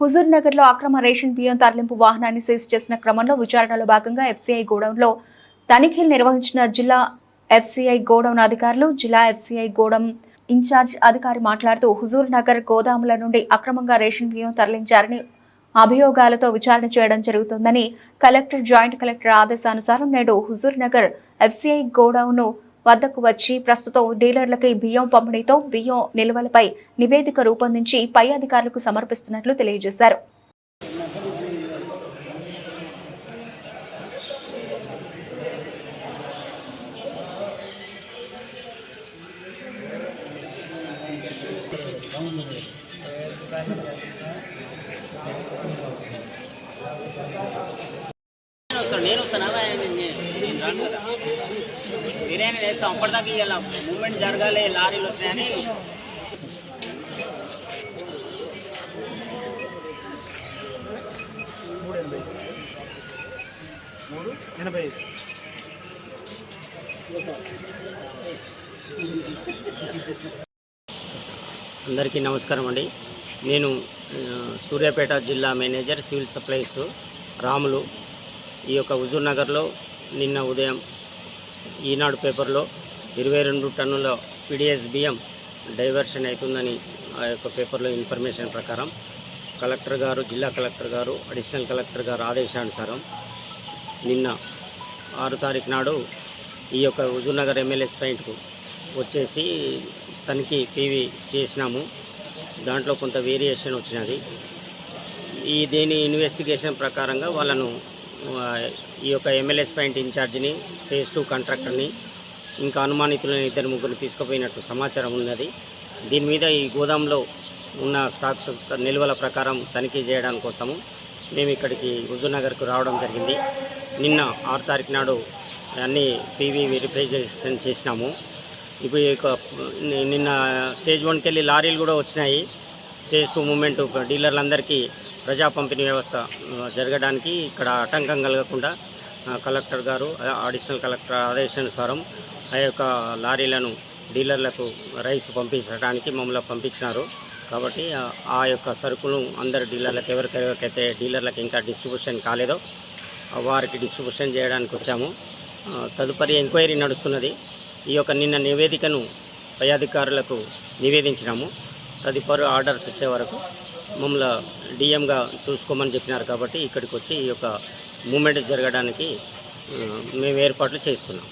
హుజూర్ నగర్లో అక్రమ రేషన్ బియ్యం తరలింపు వాహనాన్ని సీజ్ చేసిన క్రమంలో విచారణలో భాగంగా ఎఫ్సీఐ గోడౌన్లో తనిఖీలు నిర్వహించిన జిల్లా ఎఫ్సీఐ గోడౌన్ అధికారులు జిల్లా ఎఫ్సీఐ గోడౌన్ ఇన్ఛార్జ్ అధికారి మాట్లాడుతూ హుజూర్ నగర్ గోదాముల నుండి అక్రమంగా రేషన్ బియ్యం తరలించారని అభియోగాలతో విచారణ చేయడం జరుగుతుందని కలెక్టర్ జాయింట్ కలెక్టర్ ఆదేశానుసారం నేడు హుజూర్ నగర్ ఎఫ్సీఐ గోడౌన్ వద్దకు వచ్చి ప్రస్తుతం డీలర్లకి బియ్యం పంపిణీతో బియ్యం నిల్వలపై నివేదిక రూపొందించి పై అధికారులకు సమర్పిస్తున్నట్లు తెలియజేశారు. నేను వస్తాను. నేను వస్తానా? బిర్యానీ వేస్తాం. అప్పటిదాకా ఇవాళ మూమెంట్ జరగాలి లారీలు వచ్చినాయని. అందరికీ నమస్కారం అండి. నేను సూర్యాపేట జిల్లా మేనేజర్ సివిల్ సప్లైస్ రాములు. ఈ యొక్క హుజూర్నగర్లో నిన్న ఉదయం ఈనాడు పేపర్లో ఇరవై రెండు టన్నుల పిడిఎస్ బియ్యం డైవర్షన్ అవుతుందని ఆ యొక్క పేపర్లో ఇన్ఫర్మేషన్ ప్రకారం కలెక్టర్ గారు జిల్లా కలెక్టర్ గారు అడిషనల్ కలెక్టర్ గారు ఆదేశానుసారం నిన్న ఆరు తారీఖు నాడు ఈ యొక్క హుజూర్నగర్ ఎమ్మెల్యేస్ పాయింట్కు వచ్చేసి తనిఖీ పీవీ చేసినాము. దాంట్లో కొంత వేరియేషన్ వచ్చినది. ఈ దేని ఇన్వెస్టిగేషన్ ప్రకారంగా వాళ్ళను ఈ యొక్క ఎమ్మెల్యేస్ పాయింట్ ఇన్ఛార్జిని ఫేజ్ టూ కాంట్రాక్టర్ని ఇంకా అనుమానితులైన ఇద్దరు ముగ్గురు తీసుకుపోయినట్టు సమాచారం ఉన్నది. దీని మీద ఈ గోదాంలో ఉన్న స్టాక్స్ నిల్వల ప్రకారం తనిఖీ చేయడం కోసము మేము ఇక్కడికి హుజూర్నగర్కు రావడం జరిగింది. నిన్న ఆరు తారీఖు నాడు అన్ని పీవీ వెరిఫికేషన్ చేసినాము. ఇప్పుడు నిన్న స్టేజ్ వన్కి వెళ్ళి లారీలు కూడా వచ్చినాయి. స్టేజ్ టూ మూమెంట్ డీలర్లందరికీ ప్రజా పంపిణీ వ్యవస్థ జరగడానికి ఇక్కడ ఆటంకం కలగకుండా కలెక్టర్ గారు అడిషనల్ కలెక్టర్ ఆదేశానుసారం ఆ యొక్క లారీలను డీలర్లకు రైస్ పంపించడానికి మమ్మల్ని పంపించినారు. కాబట్టి ఆ- యొక్క సరుకులు అందరు డీలర్లకు ఎవరికెవరికైతే డీలర్లకు ఇంకా డిస్ట్రిబ్యూషన్ కాలేదో వారికి డిస్ట్రిబ్యూషన్ చేయడానికి వచ్చాము. తదుపరి ఎంక్వైరీ నడుస్తున్నది. ఈ యొక్క నిన్న నివేదికను పై అధికారులకు నివేదించినాము. తదుపరి ఆర్డర్స్ వచ్చే వరకు మమ్మల్ని డిఎంగా చూసుకోమని చెప్పినారు కాబట్టి ఇక్కడికి వచ్చి ఈ యొక్క మూమెంట్ జరగడానికి మేము ఏర్పాట్లు చేస్తున్నాం.